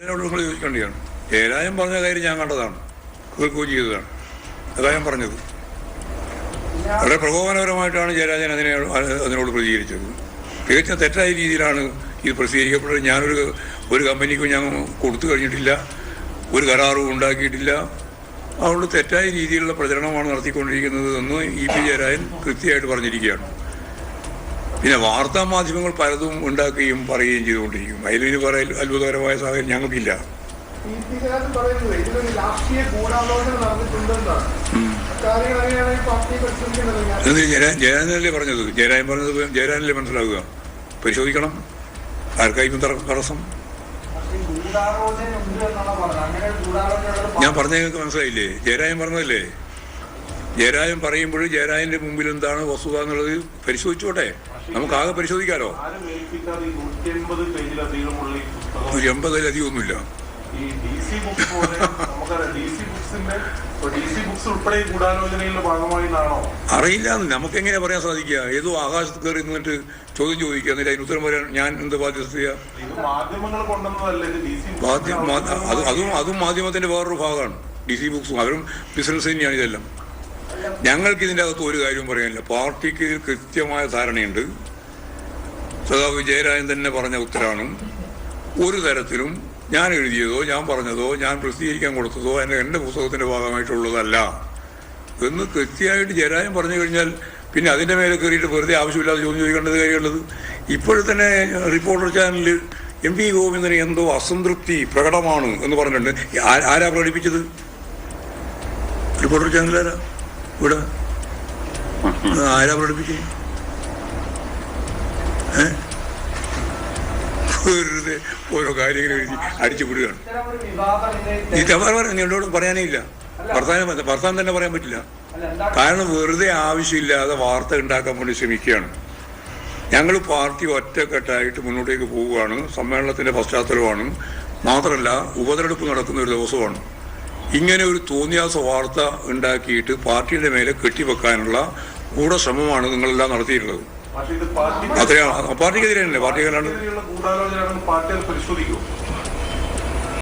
ഇതിനോട് നിങ്ങൾ ചോദിക്കേണ്ടതാണ് ജയരാജൻ പറഞ്ഞ കാര്യം ഞാൻ കണ്ടതാണ്. കേൾക്കുകയും ചെയ്തതാണ്. അതാ ഞാൻ പറഞ്ഞത്. വളരെ പ്രകോപനപരമായിട്ടാണ് ജയരാജൻ അതിനെ അതിനോട് പ്രതികരിച്ചത്. തികച്ചും തെറ്റായ രീതിയിലാണ് ഇത് പ്രസിദ്ധീകരിക്കപ്പെട്ടത്. ഞാനൊരു ഒരു കമ്പനിക്കും ഞാൻ കൊടുത്തു കഴിഞ്ഞിട്ടില്ല. ഒരു കരാറും ഉണ്ടാക്കിയിട്ടില്ല. അതുകൊണ്ട് തെറ്റായ രീതിയിലുള്ള പ്രചരണമാണ് നടത്തിക്കൊണ്ടിരിക്കുന്നത് എന്ന് ഇ പി ജയരാജൻ കൃത്യമായിട്ട് പറഞ്ഞിരിക്കുകയാണ്. പിന്നെ വാർത്താ മാധ്യമങ്ങൾ പലതും ഉണ്ടാക്കുകയും പറയുകയും ചെയ്തുകൊണ്ടിരിക്കും. അതിലൊരു പറയൽ അത്ഭുതകരമായ സാഹചര്യം ഞങ്ങൾക്കില്ല. ജയരാജനല്ലേ പറഞ്ഞത്? ജയരാജൻ പറഞ്ഞത് ജയരാജനല്ലേ മനസ്സിലാക്കുക പരിശോധിക്കണം. ആർക്കായിരിക്കും തട- തടസ്സം? ഞാൻ പറഞ്ഞ നിങ്ങൾക്ക് മനസ്സിലായില്ലേ? ജയരാജൻ പറഞ്ഞതല്ലേ? ജയരാജൻ പറയുമ്പോൾ ജയരാജന്റെ മുമ്പിൽ എന്താണ് വസ്തുത എന്നുള്ളത് പരിശോധിച്ചോട്ടെ. നമുക്ക് ആകെ പരിശോധിക്കാലോ നൂറ്റി എൺപതിലധികം ഒന്നുമില്ല അറിയില്ല നമുക്ക് എങ്ങനെ പറയാൻ സാധിക്കുക? ഏതോ ആകാശത്ത് കയറി നിന്നിട്ട് ചോദ്യം ചോദിക്കുക. എന്നിട്ട് അതിന് ഉത്തരം പറയാൻ ഞാൻ എന്ത് ബാധ്യത അതും അതും മാധ്യമത്തിന്റെ വേറൊരു ഭാഗമാണ്. ഡി സി ബുക്സും അവരും ബിസിനസ് തന്നെയാണ് ഇതെല്ലാം. ഞങ്ങൾക്ക് ഇതിന്റെ അകത്ത് ഒരു കാര്യവും പറയാനില്ല. പാർട്ടിക്ക് ഇതിൽ കൃത്യമായ ധാരണയുണ്ട്. സദാ വിജയരാജൻ തന്നെ പറഞ്ഞ ഉത്തരാണ്. ഒരു തരത്തിലും ഞാൻ എഴുതിയതോ ഞാൻ പറഞ്ഞതോ ഞാൻ പ്രസിദ്ധീകരിക്കാൻ കൊടുത്തതോ എന്റെ എന്റെ പുസ്തകത്തിന്റെ ഭാഗമായിട്ടുള്ളതല്ല. എന്ന് കൃത്യമായിട്ട് ജയരാജൻ പറഞ്ഞു കഴിഞ്ഞാൽ പിന്നെ അതിന്റെ മേലെ കയറിയിട്ട് വെറുതെ ആവശ്യമില്ലാതെ ചോദ്യം ചോദിക്കേണ്ടത് കാര്യമുള്ളത്? ഇപ്പോഴത്തന്നെ റിപ്പോർട്ടർ ചാനലിൽ എം പി ഗോവിന്ദന് എന്തോ അസംതൃപ്തി പ്രകടമാണ് എന്ന് പറഞ്ഞിട്ടുണ്ട്. ആരാ പ്രകടിപ്പിച്ചത്? റിപ്പോർട്ടർ ചാനൽ ആരാ ഇവിടെ ആരാ പ്രകടിപ്പിച്ചത് ഏ? വെറുതെ ഓരോ കാര്യങ്ങൾ എഴുതി അടിച്ചു വിടുകയാണ്. ഈ തവർ എന്നോട് പറയാനേ ഇല്ല. ഭർത്താവിന് ഭർത്താൻ തന്നെ പറയാൻ പറ്റില്ല. കാരണം വെറുതെ ആവശ്യമില്ലാതെ വാർത്ത ഉണ്ടാക്കാൻ വേണ്ടി ശ്രമിക്കുകയാണ്. ഞങ്ങൾ പാർട്ടി ഒറ്റക്കെട്ടായിട്ട് മുന്നോട്ടേക്ക് പോവുകയാണ്. സമ്മേളനത്തിന്റെ പശ്ചാത്തലമാണ്. മാത്രമല്ല ഉപതെരഞ്ഞെടുപ്പ് നടക്കുന്ന ഒരു ദിവസമാണ്. ഇങ്ങനെ ഒരു തോന്നിയാസ വാർത്ത ഉണ്ടാക്കിയിട്ട് പാർട്ടിയുടെ മേലെ കെട്ടിവെക്കാനുള്ള കൂടെ ശ്രമമാണ് നിങ്ങളെല്ലാം നടത്തിയിട്ടുള്ളത്. അത്രയാണ്. പാർട്ടിക്കെതിരെ പരിശോധിക്കുമോ?